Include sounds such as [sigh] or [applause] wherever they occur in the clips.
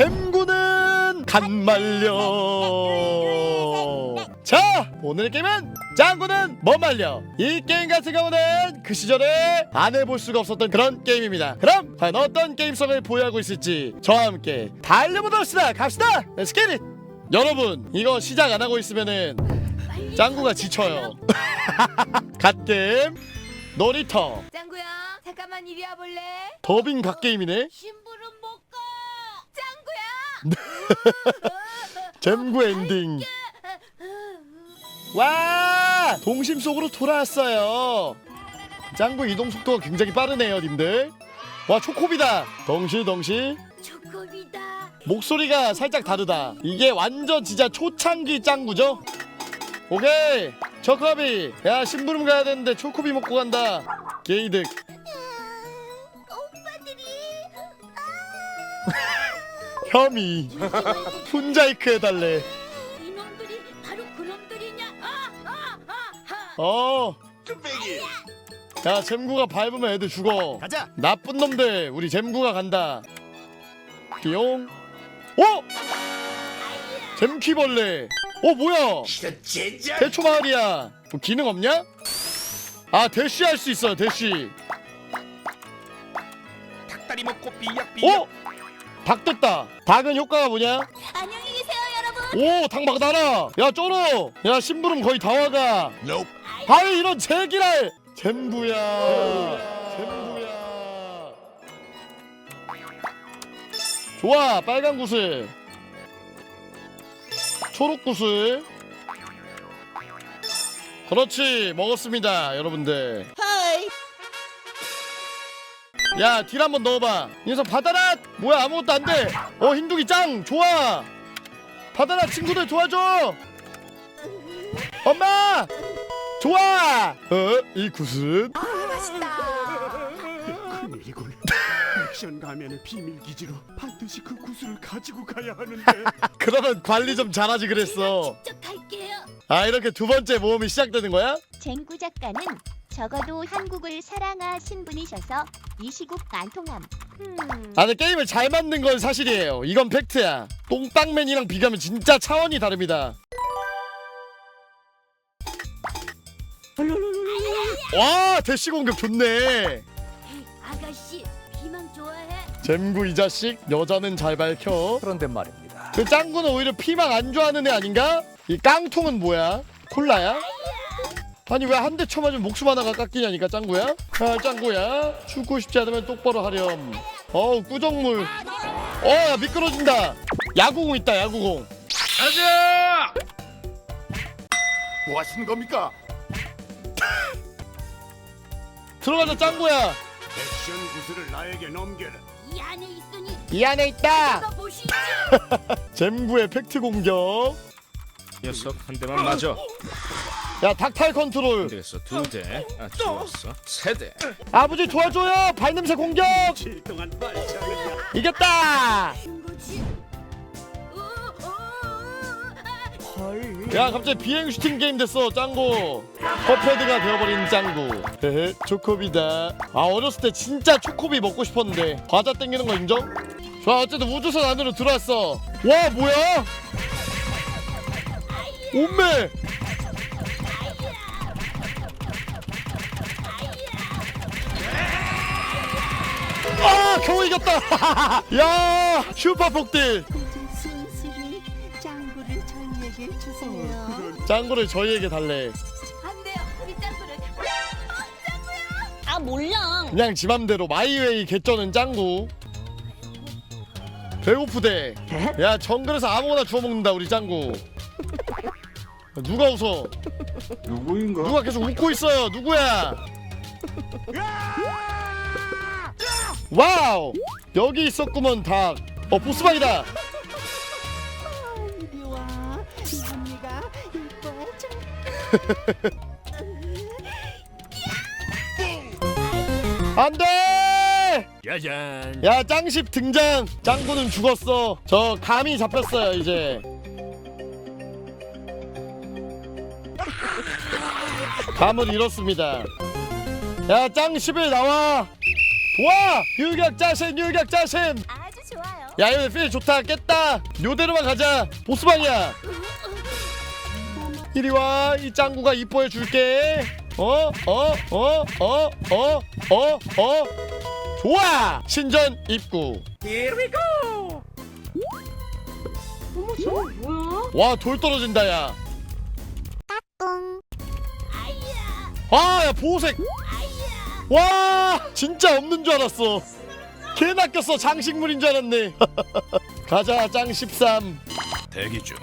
잼구는 간말려 자 오늘의 게임은 짱구는 못 말려 이 게임 같은 경우는 그 시절에 안 해볼 수가 없었던 그런 게임입니다 그럼 과연 어떤 게임성을 보유하고 있을지 저와 함께 달려보도록 합시다 갑시다 렛츠기릿 여러분 이거 시작 안 하고 있으면은 짱구가 지쳐요 갓게임 놀이터 짱구야 잠깐만 이리 와볼래? 더빙 갓게임이네. [laughs] 잼구 엔딩. 와! 동심 속으로 돌아왔어요. 짱구 이동 속도가 굉장히 빠르네요 님들. 와 초코비다. 덩실덩실. 초코비다. 목소리가 살짝 다르다. 이게 완전 진짜 초창기 짱구죠? 오케이. 초코비. 야 심부름 가야 되는데 초코비 먹고 간다. 게이득 혐의 훈자이크 해달래 이놈들이 바로 그놈들이냐? 아, 아. 어. 야 잼구가 밟으면 애들 죽어. 가자. 나쁜 놈들 우리 잼구가 간다. 띠용. 어? 잼퀴벌레. 어 뭐야? 대초 마을이야. 뭐 기능 없냐? 아 대쉬 할 수 있어요 대쉬. 닭다리 먹고 삐약 삐약 어? 닭 됐다. 닭은 효과가 뭐냐? 안녕히 계세요, 여러분. 오, 닭막 날아. 야, 쩔어. 야, 심부름 거의 다 와가. Nope. 아이, 이런 제기랄. 잼부야. 잼부야. 좋아, 빨간 구슬. 초록 구슬. 그렇지, 먹었습니다, 여러분들. 야, 딜 한번 넣어봐. 이 녀석 받아라. 뭐야, 아무것도 안 돼. 어, 흰둥이 짱, 좋아. 받아라 친구들 도와줘 엄마 좋아 어이 구슬 큰일이군. 액션 가면의 비밀 기지로 반드시 그 구슬을 가지고 가야 하는데. [laughs] 그러면 관리 좀 잘하지 그랬어 직접 갈게요. 아 이렇게 두 번째 모험이 시작되는 거야 쟁구 작가는 적어도 한국을 사랑하신 분이셔서 이 시국 안통함. 음. 아 근데 게임을 잘 만든 건 사실이에요 이건 팩트야 똥땅맨이랑 비교하면 진짜 차원이 다릅니다 와 대시 공격 좋네 아가씨, 비만 좋아해? 잼구 이 자식 여자는 잘 밝혀 그런데 말입니다. 그 짱구는 오히려 피망 안 좋아하는 애 아닌가? 이 깡통은 뭐야? 콜라야? 아니 왜 한 대 쳐맞으면 목숨 하나가 깎이냐니까 짱구야? 아 짱구야. 죽고 싶지 않으면 똑바로 하렴. 어우 꾸정물. 어야 미끄러진다. 야구공 있다 야구공. 가자 뭐 하시는 겁니까? [laughs] 들어가자 짱구야. 액션 구슬을 나에게 넘겨라. 이 안에 있으니 이 안에 있다! 가 보시지. [laughs] 잼구의 팩트 공격. 녀석 한 대만 맞아 야 닥탈 컨트롤. 그래서 두대 아 좋았어. 세 대. 아버지 도와줘요. 발냄새 공격. 7 동안 빨지 않느냐. 이겼다. 아, 야 갑자기 비행 슈팅 게임 됐어 짱구. 퍼패드가 되어버린 짱구. 헤헤 초코비다. 아 어렸을 때 진짜 초코비 먹고 싶었는데. 과자 땡기는 거 인정? 좋아 어쨌든 우주선 안으로 들어왔어. 와 뭐야? 온매 아 겨우 이겼다 [laughs] 야 슈퍼 폭딜 순순히 짱구를 저희에게 주세요. 짱구를 저희에게 달래 안 돼요. 우리 짱구를. 아 몰라. 그냥 지 맘대로 마이웨이 개쩌는 짱구 배고프대 야 정글에서 아무거나 주워 먹는다 우리 짱구 누가 웃어 누구인가? 누가 계속 웃고 있어요 누구야 와우! 여기 있었구먼 닭어 보스방이다. 이리 와. 이 언니가 이뻐져. [laughs] 안돼! 야잔. 야 짱십 등장! 짱구는 죽었어. 저 감이 잡혔어요 이제. 감을 잃었습니다. 야 짱십을 나와! 도 와 유격 자신 유격 자신! 아주 좋아요. 야 이거 필 좋다. 깼다. 요대로만 가자. 보스방이야. 이리 와 이 짱구가 이뻐해 줄게. 어? 어? 어? 어? 어? 어? 어? 좋아! 신전 입구. 어머 저거 뭐야? 와 돌 떨어진다 야. 뿡. 아, 야, 보호색. 와, 진짜 없는 줄 알았어. 개 낚였어. 장식물인 줄 알았네. [laughs] 가자, 짱 13. 대기 중.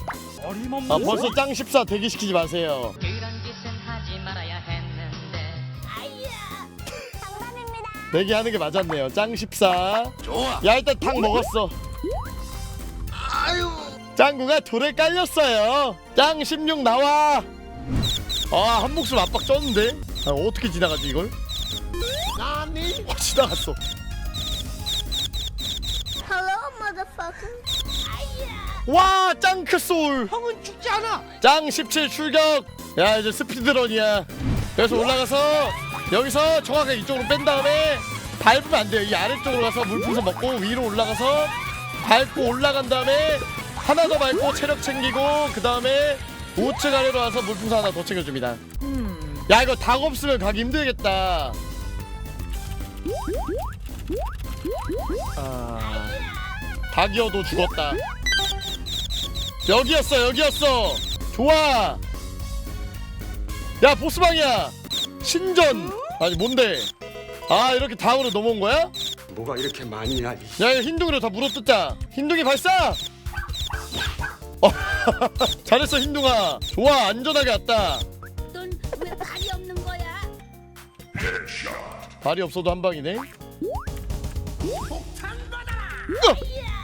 아, 벌써 짱 14 대기시키지 마세요. 그런 짓은 하지 말아야 했는데 대기하는 게 맞았네요. 짱 14. 좋아. 야, 일단 닭 먹었어. 아유. 짱구가 돌에 깔렸어요. 짱 16 나와. 아, 한 목숨 압박 쪘는데? 아, 어떻게 지나가지, 이걸? 와, 지나갔어. Hello, motherfucker. 와 짱크 소울 형은 죽지 않아. 짱 17 출격. 야 이제 스피드런이야. 그래서 올라가서 여기서 정확하게 이쪽으로 뺀 다음에 밟으면 안 돼요. 이 아래쪽으로 가서 물풍선 먹고 위로 올라가서 밟고 올라간 다음에 하나 더 밟고 체력 챙기고 그 다음에 우측 아래로 와서 물풍선 하나 더 챙겨줍니다. 야 이거 닭 없으면 가기 힘들겠다 아... 닭이어도 죽었다. 여기였어 여기였어. 좋아. 야 보스방이야. 신전. 아니 뭔데? 아 이렇게 다음으로 넘어온 거야? 뭐가 이렇게 많이야? 야 이거 흰둥이로 다 물어뜯자. 흰둥이 발사! 어 [laughs] 잘했어 흰둥아. 좋아 안전하게 왔다. 넌왜 발이 없는 거야? 발이 없어도 한 방이네 으!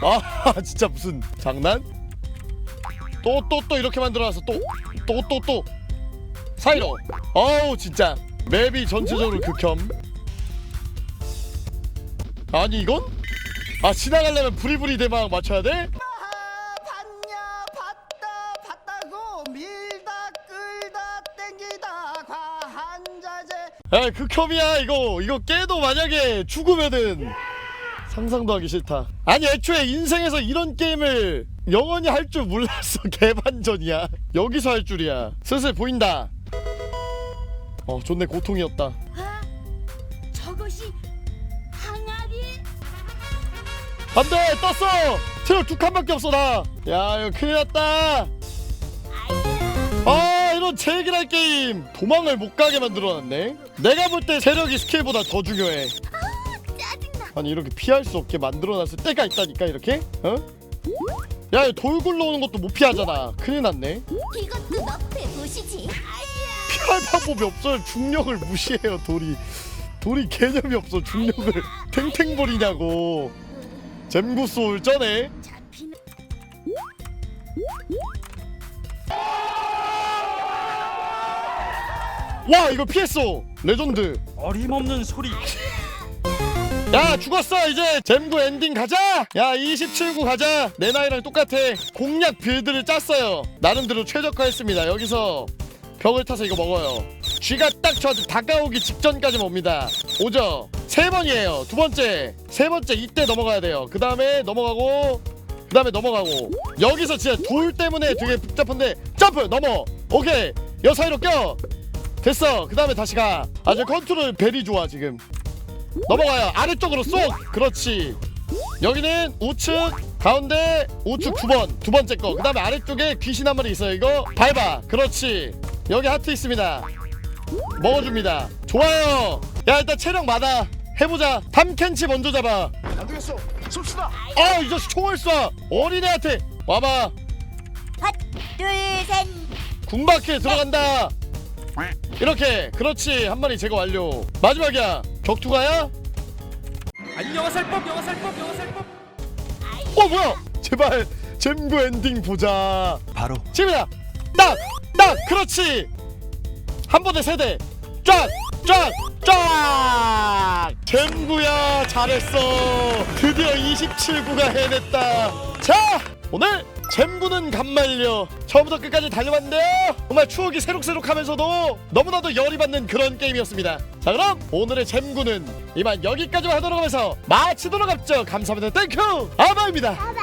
아 [laughs] 진짜 무슨 장난? 또 또 또 이렇게 만들어놨어 또또 또 또 사이로 어우 진짜 맵이 전체적으로 극혐 아니 이건? 아 지나가려면 부리부리 대망 맞춰야 돼? 자제 야 극혐이야. 이거 이거 깨도 만약에 죽으면은 상상도 하기 싫다. 아니 애초에 인생에서 이런 게임을 영원히 할 줄 몰랐어 [laughs] 개반전이야. 여기서 할 줄이야. 슬슬 보인다. 어 좋네. 고통이었다. 아, 저것이 항아리? 안돼 떴어! 체력 두 칸밖에 없어 나야 이거 큰일 났다. 아 이런 제기랄 게임. 도망을 못 가게 만들어놨네. 내가 볼때 체력이 스킬보다 더 중요해. 아니 이렇게 피할 수 없게 만들어놨을 때가 있다니까 이렇게? 어? 야 이거 돌 굴러 오는 것도 못 피하잖아. 큰일 났네. 이것도 너프해 보시지. 피할 방법이 없어요. 중력을 무시해요 돌이. 돌이 개념이 없어 중력을. 탱탱 버리냐고. 잼구 소울 쩌네 와 이거 피했어. 레전드. 어림없는 소리. 야 죽었어. 이제 잼구 엔딩 가자. 야 27구 가자. 내 나이랑 똑같아. 공략 빌드를 짰어요. 나름대로 최적화했습니다. 여기서 벽을 타서 이거 먹어요. 쥐가 딱 저한테 다가오기 직전까지 옵니다. 오죠? 세 번이에요. 두 번째. 세 번째 이때 넘어가야 돼요. 그 다음에 넘어가고 그 다음에 넘어가고. 여기서 진짜 돌 때문에 되게 복잡한데 점프! 넘어! 오케이! 여 사이로 껴 됐어. 그 다음에 다시 가. 아주 컨트롤 베리 좋아 지금. 넘어가요. 아래쪽으로 쏙. 그렇지. 여기는 우측 가운데 우측 두번 두 번째 거. 그 다음에 아래쪽에 귀신 한 마리 있어요 이거. 밟아. 그렇지. 여기 하트 있습니다. 먹어줍니다. 좋아요. 야 일단 체력 많아. 해보자. 탐켄치 먼저 잡아. 안 되겠어. 쏩시다. 아이 자식 총을 쏴. 어린애한테. 와봐. 둘, 셋. 군바퀴 들어간다 이렇게 그렇지. 한 마리 제거 완료. 마지막이야. 격투가야? 안녕하살법 영화 살법 영화 살법. 어 뭐야? 제발 잼구 엔딩 보자. 바로. 지금이야. 딱딱 그렇지. 한 번에 세대. 쫙쫙쫙. 잼구야 잘했어. 드디어 27구가 해냈다. 자 오늘 잼구는 간말려. 처음부터 끝까지 달려봤는데요. 정말 추억이 새록새록하면서도 너무나도 열이 받는 그런 게임이었습니다. 자 그럼 오늘의 잼구는 이만 여기까지만 하도록 하면서 마치도록 합죠 감사합니다. 땡큐 아바입니다.